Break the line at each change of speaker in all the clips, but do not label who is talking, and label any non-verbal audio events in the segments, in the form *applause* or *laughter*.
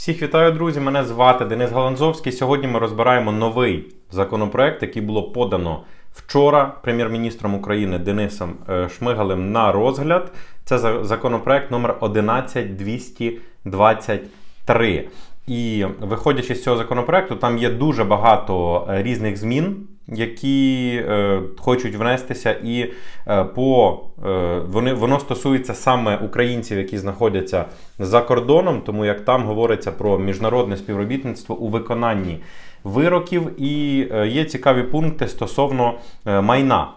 Всіх вітаю, друзі! Мене звати Денис Галанзовський. Сьогодні ми розбираємо новий законопроект, який було подано вчора прем'єр-міністром України Денисом е, Шмигалем на розгляд. Це законопроект номер 11223. І виходячи з цього законопроекту, там є дуже багато е, різних змін, які е, хочуть внестися, і е, по е, вони воно стосується саме українців, які знаходяться за кордоном, тому як там говориться про міжнародне співробітництво у виконанні вироків, і е, є цікаві пункти стосовно е, майна.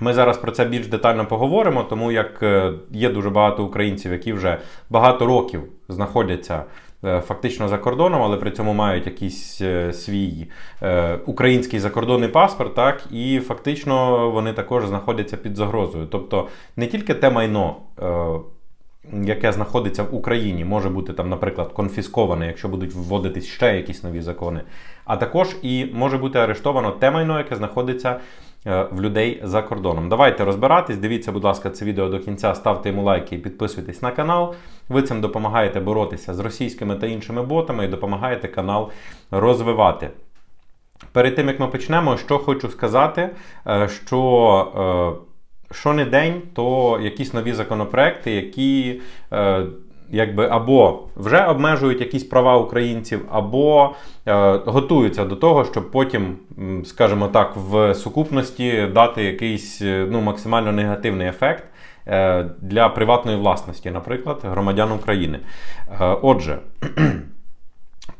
Ми зараз про це більш детально поговоримо, тому як е, є дуже багато українців, які вже багато років знаходяться фактично за кордоном, але при цьому мають якийсь е, свій е, український закордонний паспорт, так і фактично вони також знаходяться під загрозою. Тобто не тільки те майно. е, Яке знаходиться в Україні, може бути там, наприклад, конфісковане, якщо будуть вводитись ще якісь нові закони. А також і може бути арештовано те майно, яке знаходиться е, в людей за кордоном. Давайте розбиратись. Дивіться, будь ласка, це відео до кінця, ставте йому лайки і підписуйтесь на канал. Ви цим допомагаєте боротися з російськими та іншими ботами і допомагаєте канал розвивати. Перед тим як ми почнемо, що хочу сказати, е, що е, що не день, то якісь нові законопроекти, які е, якби або вже обмежують якісь права українців, або е, готуються до того, щоб потім, скажімо так, в сукупності дати якийсь е, ну, максимально негативний ефект е, для приватної власності, наприклад, громадян України. Е, отже. *clears throat*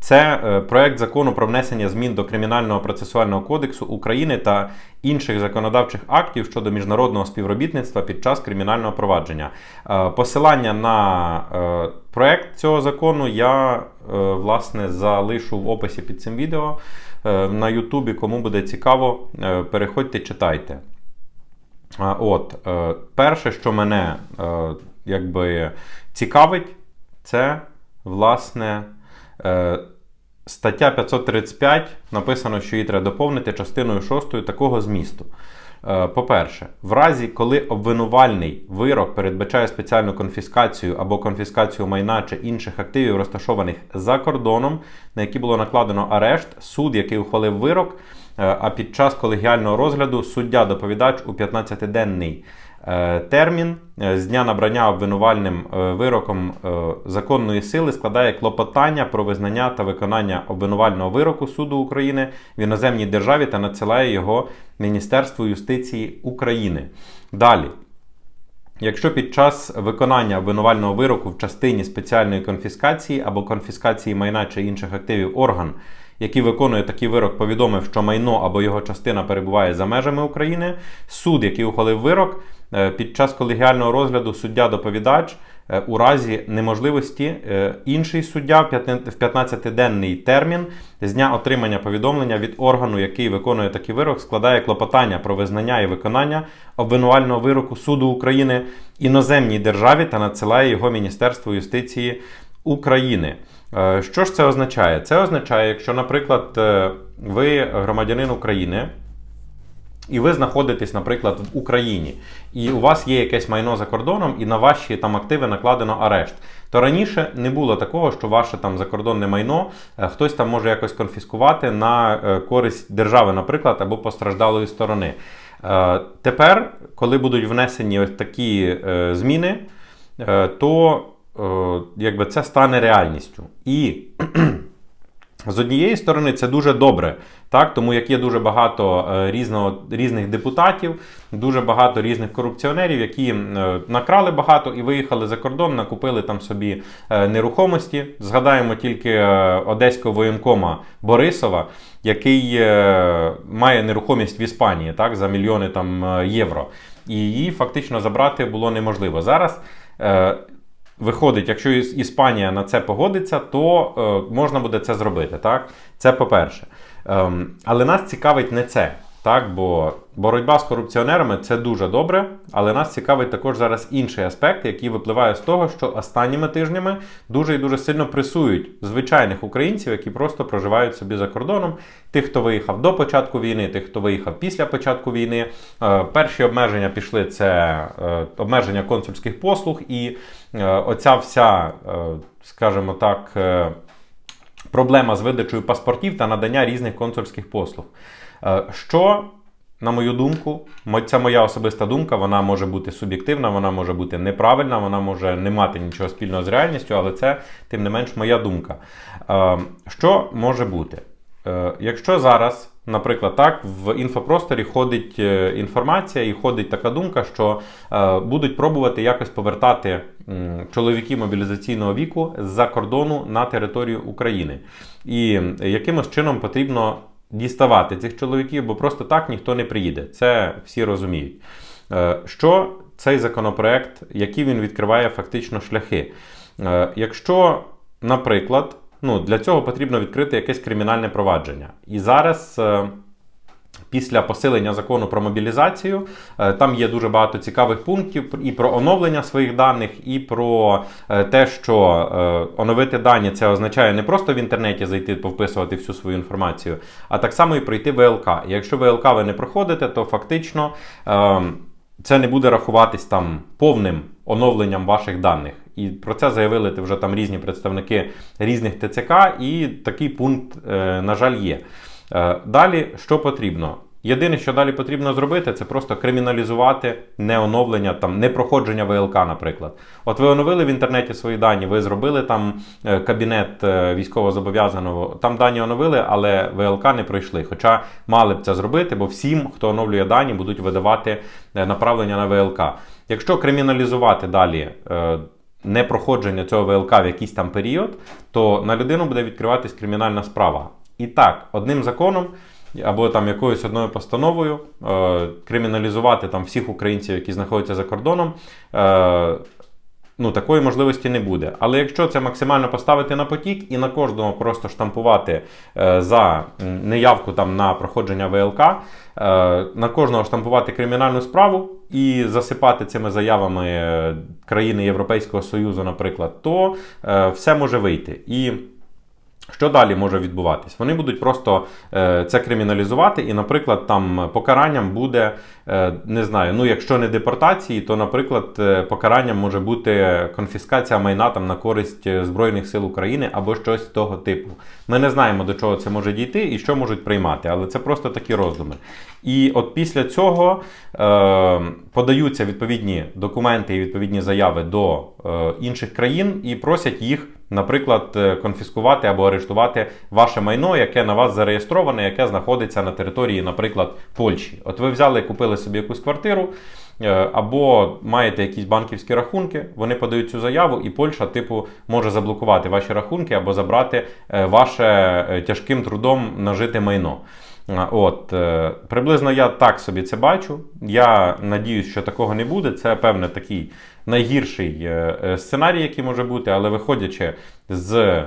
Це е, проект закону про внесення змін до Кримінального процесуального кодексу України та інших законодавчих актів щодо міжнародного співробітництва під час кримінального провадження. Е, Посилання на е, проект цього закону я власне залишу в описі під цим відео на Ютубі. Кому буде цікаво, переходьте, читайте. От, перше, що мене якби цікавить, це власне стаття 535. Написано, що її треба доповнити частиною 6 такого змісту. Е, По-перше, в разі, коли обвинувальний вирок передбачає спеціальну конфіскацію або конфіскацію майна чи інших активів, розташованих за кордоном, на які було накладено арешт, суд, який ухвалив вирок, е, а під час колегіального розгляду суддя-доповідач у 15-денний е, термін е, з дня набрання обвинувальним е, вироком е, законної сили складає клопотання про визнання та виконання обвинувального вироку суду України в іноземній державі та надсилає його Міністерству юстиції України. Далі. Якщо під час виконання обвинувального вироку в частині спеціальної конфіскації або конфіскації майна чи інших активів орган, який виконує такий вирок, повідомив, що майно або його частина перебуває за межами України, суд, який ухвалив вирок, е, під час колегіального розгляду суддя-доповідач е, у разі неможливості е, інший суддя в 15-денний термін з дня отримання повідомлення від органу, який виконує такий вирок, складає клопотання про визнання і виконання обвинувального вироку суду України іноземній державі та надсилає його Міністерству юстиції України. Е, Що ж це означає? Це означає, якщо, наприклад, е, ви громадянин України. І ви знаходитесь, наприклад, в Україні, і у вас є якесь майно за кордоном, і на ваші там активи накладено арешт. То раніше не було такого, що ваше там закордонне майно е, хтось там може якось конфіскувати на е, користь держави, наприклад, або постраждалої сторони. Е, Тепер, коли будуть внесені ось такі зміни, то якби це стане реальністю. І з однієї сторони, це дуже добре, так тому як є дуже багато е, різного, різних депутатів, дуже багато різних корупціонерів, які е, накрали багато і виїхали за кордон, накупили там собі е, нерухомості. Згадаємо тільки одеського воєнкома Борисова, який має нерухомість в Іспанії так, за мільйони там євро. І її фактично забрати було неможливо. Зараз. Виходить, якщо Іспанія на це погодиться, то е, можна буде це зробити. Так? Це по-перше. Е, але нас цікавить не це. Так, бо боротьба з корупціонерами це дуже добре, але нас цікавить також зараз інший аспект, який випливає з того, що останніми тижнями дуже і дуже сильно пресують звичайних українців, які просто проживають собі за кордоном. Тих, хто виїхав до початку війни, тих, хто виїхав після початку війни. Е, перші обмеження пішли це е, обмеження консульських послуг, і е, оця вся, скажімо так. Проблема з видачею паспортів та надання різних консульських послуг. Е, Що, на мою думку, це моя особиста думка, вона може бути суб'єктивна, вона може бути неправильна, вона може не мати нічого спільного з реальністю, але це, тим не менш, моя думка. Е, Що може бути? Е, Якщо зараз, наприклад, так, в інфопросторі ходить інформація і ходить така думка, що будуть пробувати якось повертати м, чоловіків мобілізаційного віку з-за кордону на територію України. І якимось чином потрібно діставати цих чоловіків, бо просто так ніхто не приїде. Це всі розуміють. Е, Що цей законопроект, які він відкриває фактично шляхи? Е, Якщо, наприклад, ну, для цього потрібно відкрити якесь кримінальне провадження. І зараз. Після посилення закону про мобілізацію е, там є дуже багато цікавих пунктів і про оновлення своїх даних, і про е, те, що е, оновити дані це означає не просто в інтернеті зайти повписувати всю свою інформацію, а так само і пройти ВЛК. І якщо ВЛК ви не проходите, то фактично е, це не буде рахуватись там повним оновленням ваших даних. І про це заявили вже там різні представники різних ТЦК, і такий пункт, на жаль, є. Е, Далі, що потрібно? Єдине, що далі потрібно зробити, це просто криміналізувати неоновлення, там, непроходження ВЛК, наприклад. От ви оновили в інтернеті свої дані, ви зробили там е, кабінет е, військовозобов'язаного, там дані оновили, але ВЛК не пройшли. Хоча мали б це зробити, бо всім, хто оновлює дані, будуть видавати направлення на ВЛК. Якщо криміналізувати далі. Непроходження цього ВЛК в якийсь там період, то на людину буде відкриватись кримінальна справа. І так, одним законом або там якоюсь одною постановою е, криміналізувати там всіх українців, які знаходяться за кордоном. Е, Ну, такої можливості не буде. Але якщо це максимально поставити на потік і на кожного просто штампувати е, за неявку там на проходження ВЛК, е, на кожного штампувати кримінальну справу і засипати цими заявами е, країни Європейського Союзу, наприклад, то е, все може вийти. І що далі може відбуватись? Вони будуть просто е, це криміналізувати, і, наприклад, там покаранням буде, е, не знаю, ну якщо не депортації, то, наприклад, е, покаранням може бути конфіскація майна там на користь Збройних сил України або щось того типу. Ми не знаємо, до чого це може дійти і що можуть приймати, але це просто такі роздуми. І от після цього е, подаються відповідні документи і відповідні заяви до інших країн і просять їх наприклад, е, конфіскувати або арештувати ваше майно, яке на вас зареєстроване, яке знаходиться на території, наприклад, Польщі. От ви взяли, купили собі якусь квартиру. е, Або маєте якісь банківські рахунки, вони подають цю заяву, і Польща, типу, може заблокувати ваші рахунки або забрати е, ваше тяжким трудом нажите майно. От, приблизно я так собі це бачу. Я надіюсь, що такого не буде. Це певне такий найгірший е, е, сценарій, який може бути, але виходячи з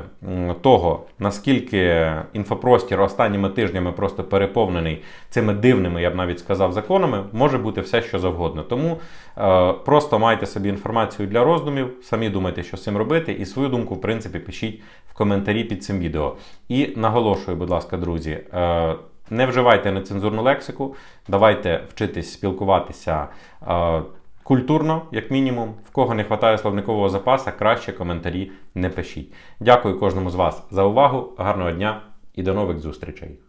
того, наскільки інфопростір останніми тижнями просто переповнений цими дивними, я б навіть сказав, законами, може бути все, що завгодно. Тому е, просто майте собі інформацію для роздумів, самі думайте, що з цим робити, і свою думку, в принципі, пишіть в коментарі під цим відео. І наголошую, будь ласка, друзі. Не вживайте нецензурну лексику, давайте вчитись спілкуватися культурно, як мінімум. В кого не вистачає словникового запасу, краще коментарі не пишіть. Дякую кожному з вас за увагу, гарного дня і до нових зустрічей.